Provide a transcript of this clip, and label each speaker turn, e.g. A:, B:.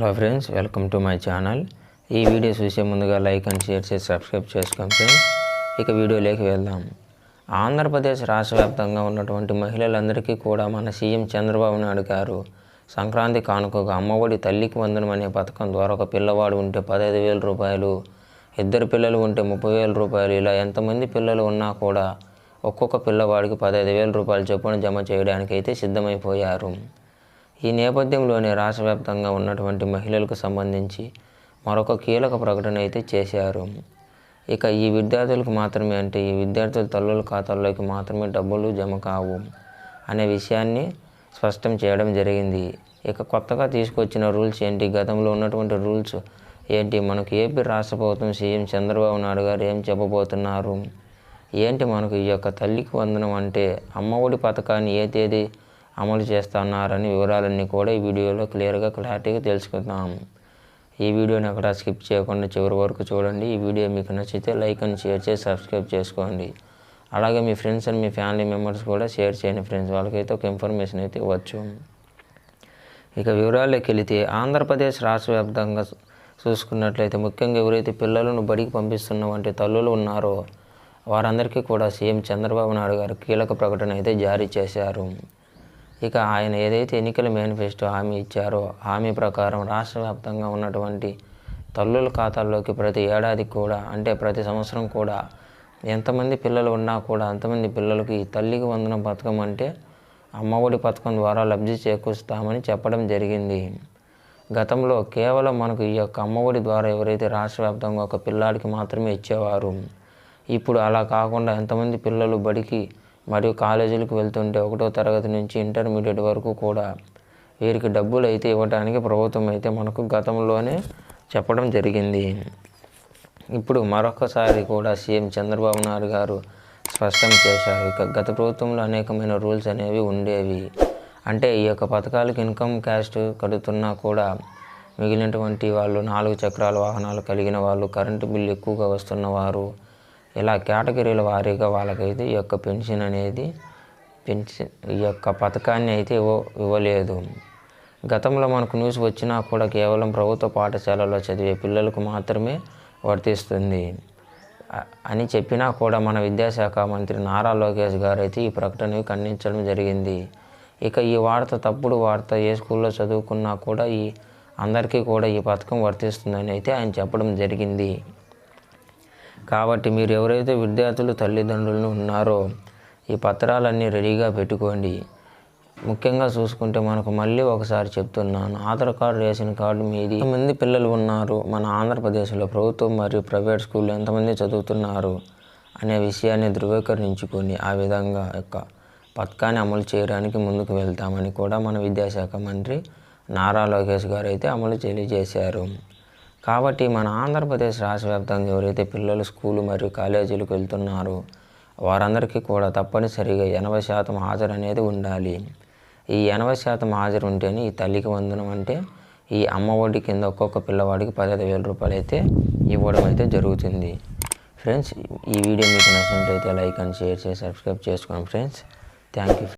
A: Hello friends welcome to my channel ఈ video చూసే ముందుగా లైక్ అండ్ షేర్ చేసి సబ్స్క్రైబ్ చేసుకోండి ఫ్రెండ్స్ ఇక వీడియోలోకి వెళ్దాం. ఆంధ్రప్రదేశ్ రాష్ట్ర వ్యాప్తంగా ఉన్నటువంటి మహిళలందరికీ కూడా మన సీఎం చంద్రబాబు నాయుడు గారు సంక్రాంతి కానుకగా అమ్మఒడి తల్లికి వందనం అనే పథకం ద్వారా ఒక పిల్లవాడు ఉంటే పదహైదు వేల రూపాయలు ఇద్దరు పిల్లలు ఉంటే ముప్పై వేల రూపాయలు ఇలా ఎంతమంది పిల్లలు ఉన్నా కూడా ఒక్కొక్క పిల్లవాడికి పదహైదు వేల రూపాయలు చొప్పున జమ చేయడానికి అయితే సిద్ధమైపోయారు. ఈ నేపథ్యంలోనే రాష్ట్ర వ్యాప్తంగా ఉన్నటువంటి మహిళలకు సంబంధించి మరొక కీలక ప్రకటన అయితే చేశారు. ఇక ఈ విద్యార్థులకు మాత్రమే అంటే ఈ విద్యార్థుల తల్లుల ఖాతాల్లోకి మాత్రమే డబ్బులు జమ కావు అనే విషయాన్ని స్పష్టం చేయడం జరిగింది. ఇక కొత్తగా తీసుకొచ్చిన రూల్స్ ఏంటి? గతంలో ఉన్నటువంటి రూల్స్ ఏంటి? మనకు ఏపీ రాష్ట్ర ప్రభుత్వం సీఎం చంద్రబాబు నాయుడు గారు ఏం చెప్పబోతున్నారు? ఏంటి మనకు ఈ యొక్క తల్లికి వందనం అంటే అమ్మఒడి పథకాన్ని ఏ తేదీ అమలు చేస్తున్నారని వివరాలన్నీ కూడా ఈ వీడియోలో క్లియర్గా క్లారిటీగా తెలుసుకుందాం. ఈ వీడియోని అక్కడ స్కిప్ చేయకుండా చివరి వరకు చూడండి. ఈ వీడియో మీకు నచ్చితే లైక్ అండ్ షేర్ చేసి సబ్స్క్రైబ్ చేసుకోండి. అలాగే మీ ఫ్రెండ్స్ అండ్ మీ ఫ్యామిలీ మెంబర్స్ కూడా షేర్ చేయండి ఫ్రెండ్స్. వాళ్ళకైతే ఒక ఇన్ఫర్మేషన్ అయితే ఇవ్వచ్చు. ఇక వివరాల్లోకి వెళితే ఆంధ్రప్రదేశ్ రాష్ట్ర వ్యాప్తంగా చూసుకున్నట్లయితే ముఖ్యంగా ఎవరైతే పిల్లలను బడికి పంపిస్తున్న వంటి తల్లులు ఉన్నారో వారందరికీ కూడా సీఎం చంద్రబాబు నాయుడు గారు కీలక ప్రకటన అయితే జారీ చేశారు. ఇక ఆయన ఏదైతే ఎన్నికల మేనిఫెస్టో హామీ ఇచ్చారో హామీ ప్రకారం రాష్ట్ర వ్యాప్తంగా ఉన్నటువంటి తల్లుల ఖాతాల్లోకి ప్రతి ఏడాది కూడా అంటే ప్రతి సంవత్సరం కూడా ఎంతమంది పిల్లలు ఉన్నా కూడా అంతమంది పిల్లలకి ఈ తల్లికి వందన పథకం అంటే అమ్మఒడి పథకం ద్వారా లబ్ధి చేకూరుస్తామని చెప్పడం జరిగింది. గతంలో కేవలం మనకు ఈ యొక్క అమ్మఒడి ద్వారా ఎవరైతే రాష్ట్ర వ్యాప్తంగా ఒక పిల్లాడికి మాత్రమే ఇచ్చేవారు ఇప్పుడు అలా కాకుండా ఎంతమంది పిల్లలు బడికి మరియు కాలేజీలకు వెళ్తుంటే ఒకటో తరగతి నుంచి ఇంటర్మీడియట్ వరకు కూడా వీరికి డబ్బులు అయితే ఇవ్వడానికి ప్రభుత్వం అయితే మనకు గతంలోనే చెప్పడం జరిగింది. ఇప్పుడు మరొకసారి కూడా సీఎం చంద్రబాబు నాయుడు గారు స్పష్టం చేశారు. ఇక గత ప్రభుత్వంలో అనేకమైన రూల్స్ అనేవి ఉండేవి. అంటే ఈ యొక్క పథకాలకు ఇన్కమ్ క్యాస్ట్ కడుతున్నా కూడా మిగిలినటువంటి వాళ్ళు నాలుగు చక్రాల వాహనాలు కలిగిన వాళ్ళు కరెంటు బిల్లు ఎక్కువగా వస్తున్నవారు ఇలా కేటగిరీల వారీగా వాళ్ళకైతే ఈ యొక్క పెన్షన్ అనేది పెన్షన్ ఈ యొక్క పథకాన్ని అయితే ఇవ్వ ఇవ్వలేదు. గతంలో మనకు న్యూస్ వచ్చినా కూడా కేవలం ప్రభుత్వ పాఠశాలలో చదివే పిల్లలకు మాత్రమే వర్తిస్తుంది. అని చెప్పినా కూడా మన విద్యాశాఖ మంత్రి నారా లోకేష్ గారు అయితే ఈ ప్రకటన ఖండించడం జరిగింది. ఇక ఈ వార్త తప్పుడు వార్త ఏ స్కూల్లో చదువుకున్నా కూడా ఈ అందరికీ కూడా ఈ పథకం వర్తిస్తుందని అయితే ఆయన చెప్పడం జరిగింది. కాబట్టి మీరు ఎవరైతే విద్యార్థులు తల్లిదండ్రులను ఉన్నారో ఈ పత్రాలన్నీ రెడీగా పెట్టుకోండి. ముఖ్యంగా చూసుకుంటే మనకు మళ్ళీ ఒకసారి చెప్తున్నాను. ఆధార్ కార్డు రేషన్ కార్డు మీది. ఎంతమంది పిల్లలు ఉన్నారు? మన ఆంధ్రప్రదేశ్లో ప్రభుత్వం మరియు ప్రైవేట్ స్కూల్లో ఎంతమంది చదువుతున్నారు? అనే విషయాన్ని ధృవీకరించుకొని ఆ విధంగా యొక్క పథకాన్ని అమలు చేయడానికి ముందుకు వెళ్తామని కూడా మన విద్యాశాఖ మంత్రి నారా లోకేష్ గారు అయితే అమలు తెలియజేశారు. కాబట్టి మన ఆంధ్రప్రదేశ్ రాష్ట్ర వ్యాప్తంగా ఎవరైతే పిల్లలు స్కూలు మరియు కాలేజీలకు వెళ్తున్నారో వారందరికీ కూడా తప్పనిసరిగా ఎనభై శాతం హాజరు అనేది ఉండాలి. ఈ ఎనభై శాతం హాజరు ఉంటేనే ఈ తల్లికి వందనం అంటే ఈ అమ్మ ఒడి కింద ఒక్కొక్క పిల్లవాడికి పదహైదు వేల రూపాయలు అయితే ఇవ్వడం అయితే జరుగుతుంది. ఫ్రెండ్స్ ఈ వీడియో మీకు నచ్చినట్లయితే లైక్ అండ్ షేర్ చేసి సబ్స్క్రైబ్ చేసుకోండి ఫ్రెండ్స్. Thank you